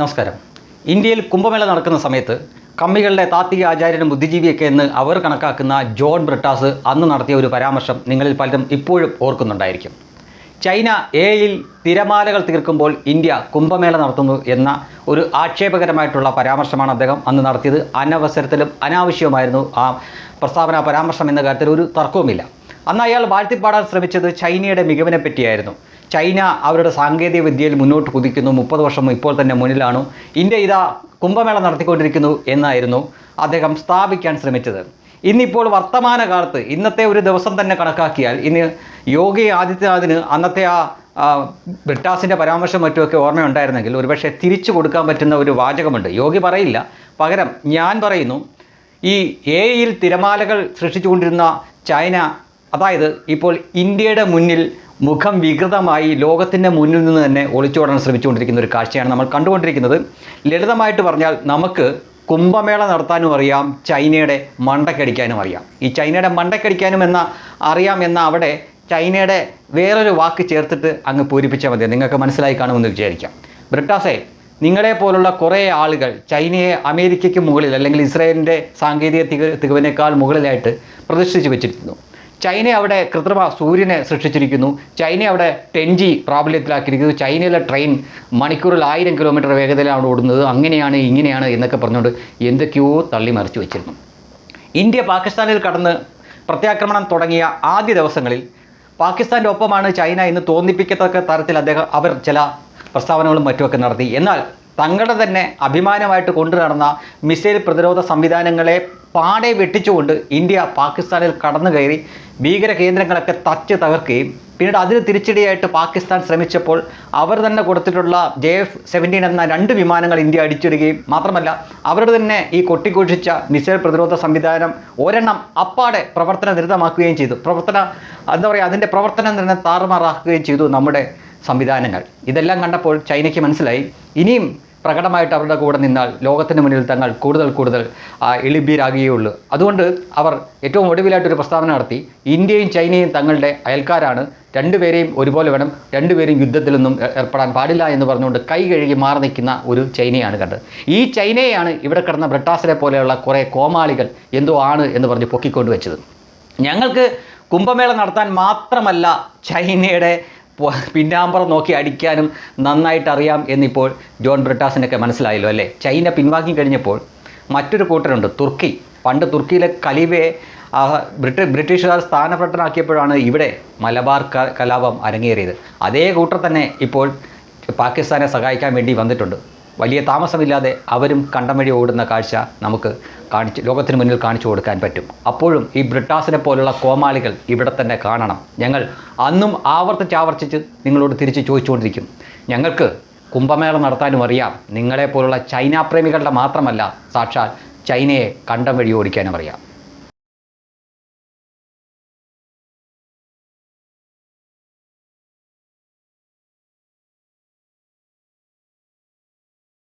നമസ്കാരം. ഇന്ത്യയിൽ കുംഭമേള നടക്കുന്ന സമയത്ത് കമ്മികളുടെ താത്വിക ആചാര്യനും ബുദ്ധിജീവിയൊക്കെ എന്ന് അവർ കണക്കാക്കുന്ന ജോൺ ബ്രിട്ടാസ് അന്ന് നടത്തിയ ഒരു പരാമർശം നിങ്ങളിൽ പലരും ഇപ്പോഴും ഓർക്കുന്നുണ്ടായിരിക്കും. ചൈന എയിൽ തിരമാലകൾ തീർക്കുമ്പോൾ ഇന്ത്യ കുംഭമേള നടത്തുന്നു എന്ന ഒരു ആക്ഷേപകരമായിട്ടുള്ള പരാമർശമാണ് അദ്ദേഹം അന്ന് നടത്തിയത്. അനവസരത്തിലും അനാവശ്യവുമായിരുന്നു ആ പ്രസ്താവന പരാമർശം എന്ന കാര്യത്തിൽ ഒരു തർക്കവുമില്ല. അന്ന് അയാൾ വാഴ്ത്തിപ്പാടാൻ ശ്രമിച്ചത് ചൈനയുടെ മികവിനെ പറ്റിയായിരുന്നു. ചൈന അവരുടെ സാങ്കേതിക വിദ്യയിൽ മുന്നോട്ട് കുതിക്കുന്നു. മുപ്പത് വർഷം ഇപ്പോൾ തന്നെ മുന്നിലാണ്. ഇന്ത്യ ഇതാ കുംഭമേള നടത്തിക്കൊണ്ടിരിക്കുന്നു എന്നായിരുന്നു അദ്ദേഹം സ്ഥാപിക്കാൻ ശ്രമിച്ചത്. ഇന്നിപ്പോൾ വർത്തമാനകാലത്ത് ഇന്നത്തെ ഒരു ദിവസം തന്നെ കണക്കാക്കിയാൽ ഇന്ന് യോഗി ആദിത്യനാഥിന് അന്നത്തെ ആ ബ്രിട്ടാസിന്റെ പരാമർശം മറ്റുമൊക്കെ ഓർമ്മയുണ്ടായിരുന്നെങ്കിൽ ഒരുപക്ഷെ തിരിച്ചു കൊടുക്കാൻ പറ്റുന്ന ഒരു വാചകമുണ്ട്. യോഗി പറയില്ല. പകരം ഞാൻ പറയുന്നു ഈ എ യിൽ തിരമാലകൾ സൃഷ്ടിച്ചുകൊണ്ടിരുന്ന ചൈന അതായത് ഇപ്പോൾ ഇന്ത്യയുടെ മുന്നിൽ മുഖം വികൃതമായി ലോകത്തിന്റെ മുന്നിൽ നിന്ന് തന്നെ ഒളിച്ചോടാൻ ശ്രമിച്ചുകൊണ്ടിരിക്കുന്ന ഒരു കാഴ്ചയാണ് നമ്മൾ കണ്ടുകൊണ്ടിരിക്കുന്നത്. ലളിതമായിട്ട് പറഞ്ഞാൽ നമുക്ക് കുംഭമേള നടത്താനും അറിയാം ചൈനയുടെ മണ്ടക്കടിക്കാനും അറിയാം. ഈ ചൈനയുടെ മണ്ടക്കടിക്കാനും എന്ന അറിയാം എന്ന അവിടെ ചൈനയുടെ വേറൊരു വാക്ക് ചേർത്തിട്ട് അങ്ങ് പൂരിപ്പിച്ചാൽ മതി. നിങ്ങൾക്ക് മനസ്സിലായി കാണുമെന്ന് വിചാരിക്കാം. ബ്രിട്ടാസെ നിങ്ങളെ പോലുള്ള കുറേ ആളുകൾ ചൈനയെ അമേരിക്കയ്ക്ക് മുകളിൽ അല്ലെങ്കിൽ ഇസ്രായേലിന്റെ സാങ്കേതിക തിക തികവിനേക്കാൾ മുകളിലായിട്ട് പ്രതിഷ്ഠിച്ച് വെച്ചിരിക്കുന്നു ചൈന അവിടെ കൃത്രിമ സൂര്യനെ സൃഷ്ടിച്ചിരിക്കുന്നു. ചൈന അവിടെ ടെൻ ജി പ്രാബല്യത്തിലാക്കിയിരിക്കുന്നു. ചൈനയിലെ ട്രെയിൻ മണിക്കൂറിൽ ആയിരം കിലോമീറ്റർ വേഗതയിലാണ് ഓടുന്നത്. അങ്ങനെയാണ് ഇങ്ങനെയാണ് എന്നൊക്കെ പറഞ്ഞുകൊണ്ട് എന്തൊക്കെയോ തള്ളി മറിച്ചു വെച്ചിരുന്നു. ഇന്ത്യ പാകിസ്ഥാനിൽ കടന്ന് പ്രത്യാക്രമണം തുടങ്ങിയ ആദ്യ ദിവസങ്ങളിൽ പാകിസ്ഥാന്റെ ഒപ്പമാണ് ചൈന എന്ന് തോന്നിപ്പിക്കത്തക്ക തരത്തിൽ അദ്ദേഹം അവർ ചില പ്രസ്താവനകളും മറ്റുമൊക്കെ നടത്തി. എന്നാൽ തങ്ങളുടെ തന്നെ അഭിമാനമായിട്ട് കൊണ്ടു നടന്ന മിസൈൽ പ്രതിരോധ സംവിധാനങ്ങളെ പാടെ വെട്ടിച്ചുകൊണ്ട് ഇന്ത്യ പാകിസ്ഥാനിൽ കടന്നു കയറി ഭീകര കേന്ദ്രങ്ങളൊക്കെ തച്ച് തകർക്കുകയും പിന്നീട് അതിന് തിരിച്ചടിയായിട്ട് പാകിസ്ഥാൻ ശ്രമിച്ചപ്പോൾ അവർ തന്നെ കൊടുത്തിട്ടുള്ള ജെ എഫ് സെവന്റീൻ എന്ന രണ്ട് വിമാനങ്ങൾ ഇന്ത്യ അടിച്ചിടുകയും മാത്രമല്ല അവരുടെ തന്നെ ഈ കൊട്ടിഘോഷിച്ച മിസൈൽ പ്രതിരോധ സംവിധാനം ഒരെണ്ണം അപ്പാടെ പ്രവർത്തന നിരതമാക്കുകയും ചെയ്തു. പ്രവർത്തന എന്താ പറയുക അതിന്റെ പ്രവർത്തനം തന്നെ താറുമാറാക്കുകയും ചെയ്തു നമ്മുടെ സംവിധാനങ്ങൾ. ഇതെല്ലാം കണ്ടപ്പോൾ ചൈനയ്ക്ക് മനസ്സിലായി. ഇനിയും പ്രകടമായിട്ട് അവരുടെ കൂടെ നിന്നാൽ ലോകത്തിന് മുന്നിൽ തങ്ങൾ കൂടുതൽ കൂടുതൽ എളിബീരാകുകയേ ഉള്ളൂ അതുകൊണ്ട് അവർ ഏറ്റവും ഒടുവിലായിട്ടൊരു പ്രസ്താവന നടത്തി. ഇന്ത്യയും ചൈനയും തങ്ങളുടെ അയൽക്കാരാണ്. രണ്ടുപേരെയും ഒരുപോലെ വേണം രണ്ടുപേരും യുദ്ധത്തിലൊന്നും ഏർപ്പെടാൻ പാടില്ല എന്ന് പറഞ്ഞുകൊണ്ട് കൈ കഴുകി മാറി നിൽക്കുന്ന ഒരു ചൈനയാണ് കണ്ടത്. ഈ ചൈനയാണ് ഇവിടെ കിടന്ന ബ്രിട്ടാസിനെ പോലെയുള്ള കുറേ കോമാളികൾ എന്തോ ആണ് എന്ന് പറഞ്ഞ് പൊക്കിക്കൊണ്ട് വെച്ചത്. ഞങ്ങൾക്ക് കുംഭമേള നടത്താൻ മാത്രമല്ല ചൈനയുടെ പിന്നാമ്പറം നോക്കി അടിക്കാനും നന്നായിട്ട് അറിയാം എന്നിപ്പോൾ ജോൺ ബ്രിട്ടാസിനൊക്കെ മനസ്സിലായല്ലോ അല്ലേ? ചൈന പിൻവാങ്ങി കഴിഞ്ഞപ്പോൾ മറ്റൊരു കൂട്ടരുണ്ട് തുർക്കി. പണ്ട് തുർക്കിയിലെ കലിവയെ ബ്രിട്ട ബ്രിട്ടീഷുകാർ സ്ഥാനഭ്രഷ്ടനാക്കിയപ്പോഴാണ് ഇവിടെ മലബാർ കലാപം അരങ്ങേറിയത്. അതേ കൂട്ടർ തന്നെ ഇപ്പോൾ പാകിസ്ഥാനെ സഹായിക്കാൻ വേണ്ടി വന്നിട്ടുണ്ട്. വലിയ താമസമില്ലാതെ അവരും കണ്ടമഴി ഓടുന്ന കാഴ്ച നമുക്ക് കാണിച്ച് ലോകത്തിന് മുന്നിൽ കാണിച്ചു കൊടുക്കാൻ പറ്റും. അപ്പോഴും ഈ ബ്രിട്ടാസിനെ പോലുള്ള കോമാളികൾ ഇവിടെ തന്നെ കാണണം. ഞങ്ങൾ അന്നും ആവർത്തിച്ചാവർത്തിച്ച് നിങ്ങളോട് തിരിച്ച് ചോദിച്ചുകൊണ്ടിരിക്കും. ഞങ്ങൾക്ക് കുംഭമേള നടത്താനും അറിയാം. നിങ്ങളെ പോലുള്ള ചൈന പ്രേമികളുടെ മാത്രമല്ല സാക്ഷാൽ ചൈനയെ കണ്ടം വഴി ഓടിക്കാനും അറിയാം.